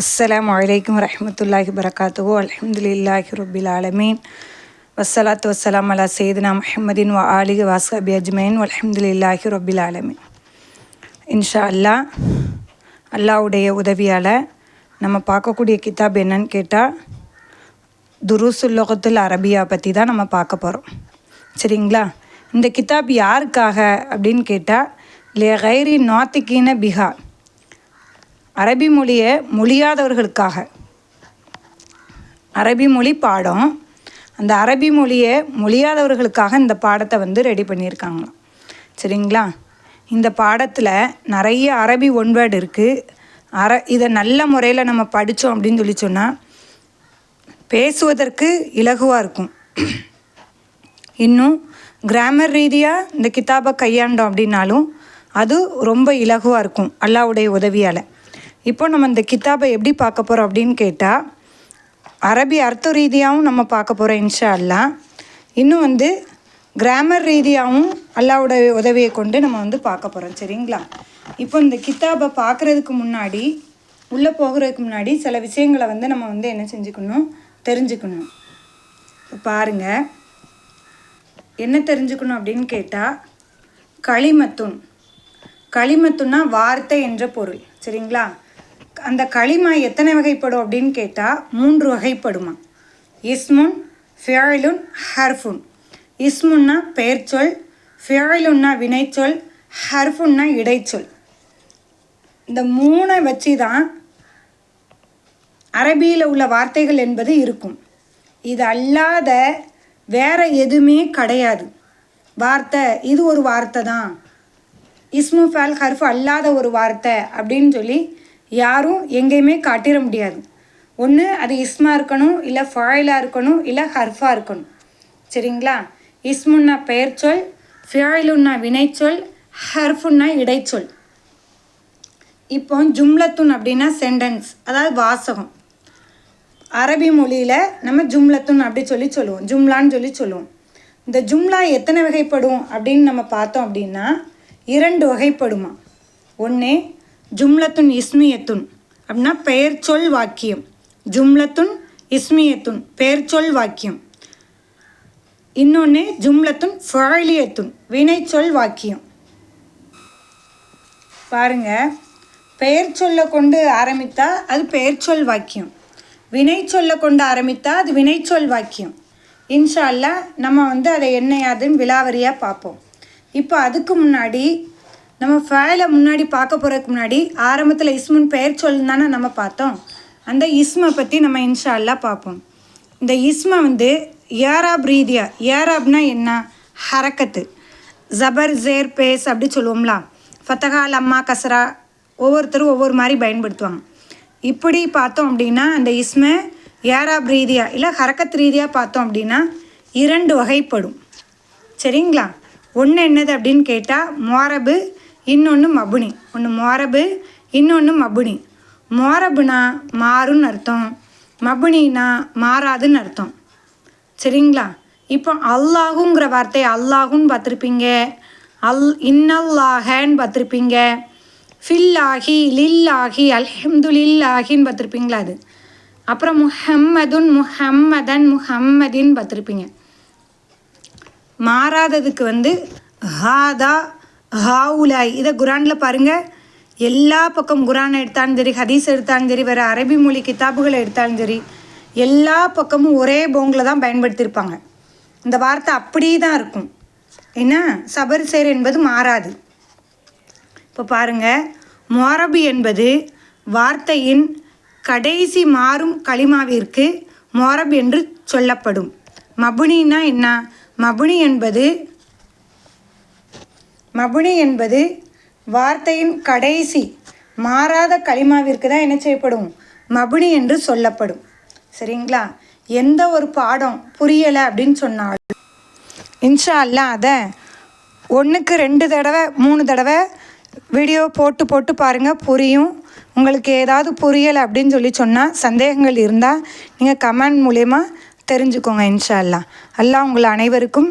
அஸ்லாம் வலைக்கம் வரமத்துல்லாஹி வரகாத்துஹு அலமதுல்லாஹி ரபில் ஆலமீன். வசலாத்து வஸ்ஸலாம் அலா சையதுனா முஹம்மதின் வ ஆலிக வாஸ்ஹபி அஜ்மேன் வல்ஹம்துலில்லாஹி ரபில் ஆலமீன். இன்ஷா அல்லாஹ் அல்லாஹ்வுடைய உதவியால் நம்ம பார்க்கக்கூடிய கிதாப் என்னன்னு கேட்டால் துருசுல்லோகத்தில் அரபியா பற்றி தான் நம்ம பார்க்க போகிறோம் சரிங்களா? இந்த கிதாப் யாருக்காக அப்படின்னு கேட்டால் லே கைரி நாத்திகீன பிஹார் அரபி மொழியை மொழியாதவர்களுக்காக. அரபி மொழி பாடம். அந்த அரபி மொழியை மொழியாதவர்களுக்காக இந்த பாடத்தை வந்து ரெடி பண்ணியிருக்காங்களாம். சரிங்களா? இந்த பாடத்தில் நிறைய அரபி ஒன்வேர்டு இருக்குது அர இதை நல்ல முறையில் நம்ம படித்தோம் அப்படின்னு சொல்லி சொன்னால் பேசுவதற்கு இலகுவாக இருக்கும். இன்னும் கிராமர் ரீதியாக இந்த கிதாபை கையாண்டோம் அப்படின்னாலும் அது ரொம்ப இலகுவாக இருக்கும் அல்லாவுடைய உதவியால். இப்போ நம்ம இந்த கித்தாபை எப்படி பார்க்க போகிறோம் அப்படின்னு கேட்டால் அரபி அர்த்த ரீதியாகவும் நம்ம பார்க்க போகிறோம் இன்ஷா அல்லா இன்னும் வந்து கிராமர் ரீதியாகவும் அல்லாவோட உதவியை கொண்டு நம்ம வந்து பார்க்க போகிறோம் சரிங்களா? இப்போ இந்த கித்தாபை பார்க்குறதுக்கு முன்னாடி உள்ளே போகிறதுக்கு முன்னாடி சில விஷயங்களை வந்து நம்ம வந்து என்ன செஞ்சுக்கணும் தெரிஞ்சுக்கணும். இப்போ பாருங்கள் என்ன தெரிஞ்சுக்கணும் அப்படின்னு கேட்டால் களிமத்துன். களிமத்துன்னா வார்த்தை என்ற பொருள் சரிங்களா? அந்த களிமா எத்தனை வகைப்படும் அப்படின்னு கேட்டால் மூன்று வகைப்படுமா. இஸ்முன் ஃபியாயிலுன் ஹர்ஃபுன். இஸ்முன்னா பெயர்ச்சொல் ஃபியாயிலுன்னா வினைச்சொல் ஹர்ஃபுன்னா இடைச்சொல். இந்த மூணை வச்சு தான் அரபியில் உள்ள வார்த்தைகள் என்பது இருக்கும். இது அல்லாத வேற எதுவுமே கிடையாது. வார்த்தை இது ஒரு வார்த்தை தான் இஸ்மு ஃபேல் ஹர்ஃப் அல்லாத ஒரு வார்த்தை அப்படின்னு சொல்லி யாரும் எங்கேயுமே காட்டிட முடியாது. ஒன்று அது இஸ்மா இருக்கணும் இல்லை ஃபாயிலாக இருக்கணும் இல்லை ஹர்ஃபாக இருக்கணும். சரிங்களா? இஸ்முன்னா பெயர்ச்சொல் ஃபியாயிலுன்னா வினைச்சொல் ஹர்ஃபுன்னா இடைச்சொல் இப்போ ஜும்லத்துன் அப்படின்னா சென்டென்ஸ் அதாவது வாசகம். அரபி மொழியில் நம்ம ஜும்லத்துன் அப்படி சொல்லி சொல்லுவோம் ஜும்லான்னு சொல்லி சொல்லுவோம். இந்த ஜும்லா எத்தனை வகைப்படும் அப்படின்னு நம்ம பார்த்தோம் அப்படின்னா இரண்டு வகைப்படுமா. ஒன்று ஜும்லத்துன் இஸ்மியத்துன். அப்படின்னா பெயர் சொல் வாக்கியம். ஜும்லத்துன் இஸ்மியத்துன் பெயர் சொல் வாக்கியம். இன்னொன்று ஜும்லத்துன் ஃபாயிலியத்துன் வினைச்சொல் வாக்கியம். பாருங்க பெயர் சொல்ல கொண்டு ஆரம்பித்தா அது பெயர் சொல் வாக்கியம். வினை சொல்ல கொண்டு ஆரம்பித்தா அது வினைச்சொல் வாக்கியம். இன்ஷால்லா நம்ம வந்து அதை என்னையாதுன்னு விலாவரியாக பார்ப்போம். இப்போ அதுக்கு முன்னாடி நம்ம ஃபேலை முன்னாடி பார்க்க போகிறதுக்கு முன்னாடி ஆரம்பத்தில் இஸ்முன் பெயர் சொல்லுன்னு தானே நம்ம பார்த்தோம். அந்த இஸ்மை பற்றி நம்ம இன்ஷால்லாம் பார்ப்போம். இந்த இஸ்மை வந்து ஏராப் ரீதியா ஏராப்னா என்ன? ஹரக்கத்து. ஜபர் ஜேர் பேஸ் அப்படி சொல்லுவோம்லாம் ஃபத்தகால் லம்மா கசரா ஒவ்வொருத்தரும் ஒவ்வொரு மாதிரி பயன்படுத்துவாங்க. இப்படி பார்த்தோம் அப்படின்னா அந்த இஸ்மை ஏராப் ரீதியா இல்லை ஹரக்கத் ரீதியாக பார்த்தோம் அப்படின்னா இரண்டு வகைப்படும். சரிங்களா? ஒன்று என்னது அப்படின்னு கேட்டால் மோரபு இன்னொன்று மபுனி. ஒன்று மோரபு இன்னொன்று மபுனி. மோரபுனா மாறுன்னு அர்த்தம். மபுனினா மாறாதுன்னு அர்த்தம். சரிங்களா? இப்போ அல்லாஹுங்கிற வார்த்தை அல்லாஹுன்னு பார்த்துருப்பீங்க. அல் இன்னல்லாஹன்னு பார்த்துருப்பீங்க. ஃபில்லாஹி லில்லாஹி அல்ஹம்துலில்லாஹின்னு பார்த்துருப்பீங்களா அது? அப்புறம் முஹம்மதுன் முஹம்மதன் முஹம்மதின்னு பார்த்துருப்பீங்க. மாறாததுக்கு வந்து ஹாதா ஹாவுலாய். இதை குரானில் பாருங்கள் எல்லா பக்கம் குரான் எடுத்தாலும் சரி ஹதீஸ் எடுத்தாலும் சரி வேறு அரபி மொழி கித்தாபுகளை எடுத்தாலும் சரி எல்லா பக்கமும் ஒரே போங்கில் தான் பயன்படுத்தியிருப்பாங்க இந்த வார்த்தை அப்படியே தான் இருக்கும். என்ன? சபர் சேர் என்பது மாறாது. இப்போ பாருங்கள் மொரபி என்பது வார்த்தையின் கடைசி மாறும் களிமாவிற்கு மொரப் என்று சொல்லப்படும். மபுனின்னா என்ன? மபுனி என்பது மபுனி என்பது வார்த்தையின் கடைசி மாறாத களிமாவிற்கு தான் என்ன செய்யப்படும்? மபுனி என்று சொல்லப்படும். சரிங்களா? எந்த ஒரு பாடம் புரியலை அப்படின்னு சொன்னாலும் இன்ஷா அல்லா அதை ஒன்றுக்கு ரெண்டு தடவை மூணு தடவை வீடியோ போட்டு போட்டு பாருங்கள் புரியும். உங்களுக்கு ஏதாவது புரியலை அப்படின்னு சொல்லி சொன்னால் சந்தேகங்கள் இருந்தால் நீங்கள் கமெண்ட் மூலயமா தெரிஞ்சுக்கோங்க இன்ஷா அல்லா அல்லாஹ் உங்கள் அனைவருக்கும்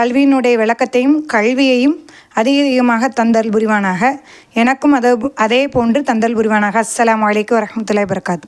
கல்வியினுடைய விளக்கத்தையும் கல்வியையும் அதிக அதிகமாக தந்தல் புரிவானாக. எனக்கும் அதை அதே போன்று தந்தல் புரிவானாக. அஸ்லாம் வலைக்கு வரமத்துல வரகாத்து